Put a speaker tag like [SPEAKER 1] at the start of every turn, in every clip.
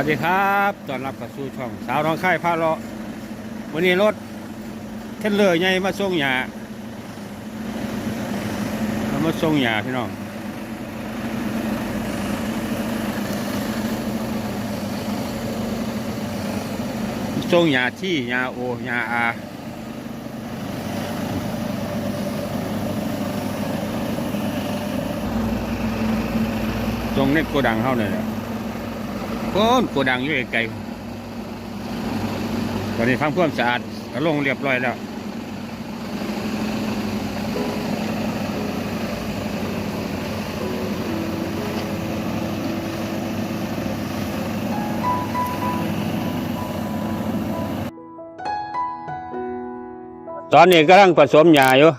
[SPEAKER 1] วัสดีครับต้อนรับเข้าสู่ช่อง สาวน้องค่ายพาเลาะวันนี้รถเทนเลอร์ใหญ่มาส่งหยาามาส่งหยาพี่น้องส่งหยาที่หยาโอหยาอาส่งในโกดังเข้าเนี่ยแหละ นโกดังอยู่ไกลตอนนี้ทำความสะอาดก็ลงเรียบร้อยแล้วตอนนี้กำลังผสมหญ้าอยู่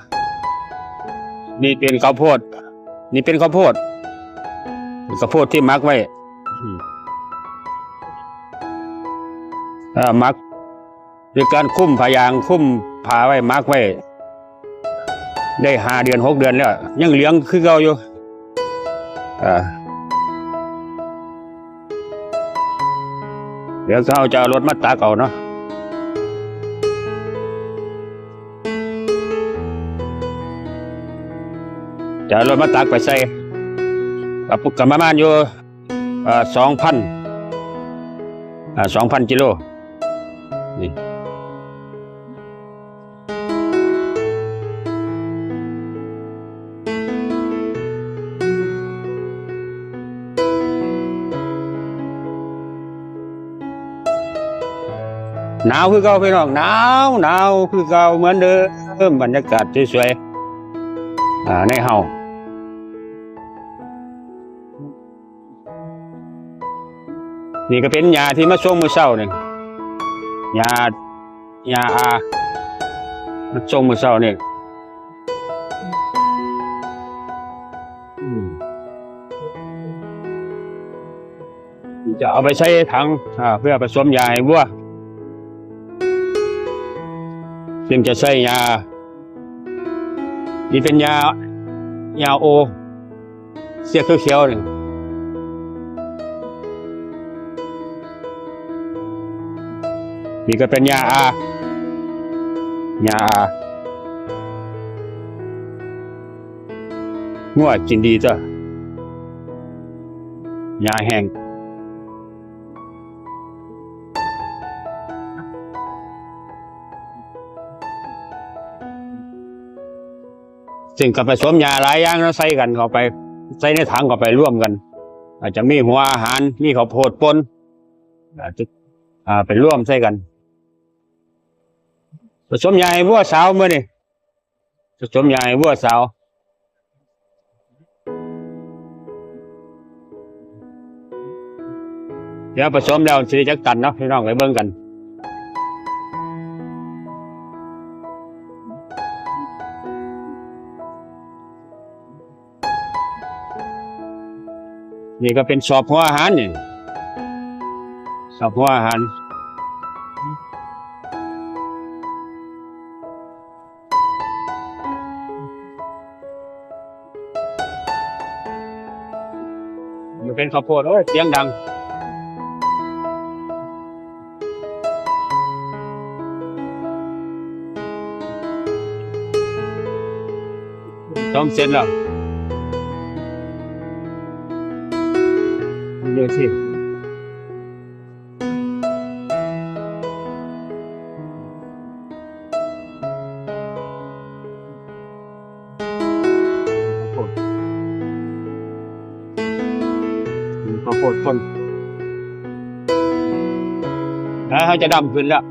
[SPEAKER 1] นี่เป็นข้าวโพด นี่เป็นข้าวโพด ข้าวโพดที่มักไว้ มักด้วยการคุ้มผายางคุ้มผาไว้มักไว้ ได้หาเดือนหกเดือนแล้ว ยังเลี้ยงคือเก่าอยู่เดี๋ยวเขาจะรถมาตาเกเอาเนาะจะรถมาตากไปใส่กับกับประมาณอยู่สองพันสองพันกิโล นี่หนาวคือเก่าพี่น้องหนาวหนาวคือเก่าเหมือนเดิมบรรยากาศสวยๆอ่าในเฮานี่ก็เป็นยาที่มาส่งมื้อเช้านี่ ยายาอามาส่งมื้อเช้านี่อืมจะเอาไปใช้ถังอ่าเพื่อผสมยาให้วัวซึ่งจะใช้ยานี่เป็นยายาโอ เสียเขียวๆนี่ นี่ก็เป็นยาอายาอางัวกินดีจ้ะยาแห้งซึ่งกับผสมยาหลายอย่างแล้วใส่กันเข้าไป ใส่ในถังเข้าไปร่วมกัน อาจจะมีหัวอาหารมีข้าวโพดปนอาจจะอ่าไปร่วมใส่กัน ผสมยาให้วัวสาวมื่อนี่ผสมยาให้วัวสาวเดี๋ยวผสมแล้วสิจักตันเนาะพี่น้องไปเบิ่งกันนี่ก็เป็นสอบหัวอาหารนี่สอบหัวอาหาร เป็นข้าวโพดโอ้ยเสียงดังต้มเสร็จแล้วเดี๋ยวสิ โพดข้าวดคนแล้วเขาจะดำขึ้นแล้ว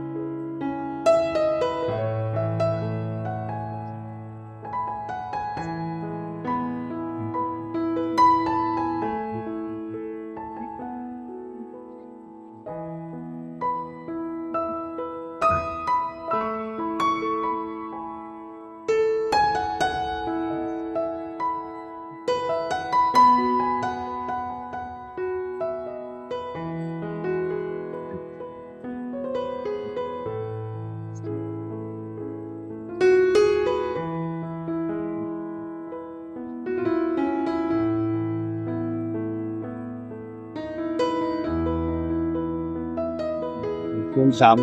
[SPEAKER 2] ศูนย์สาม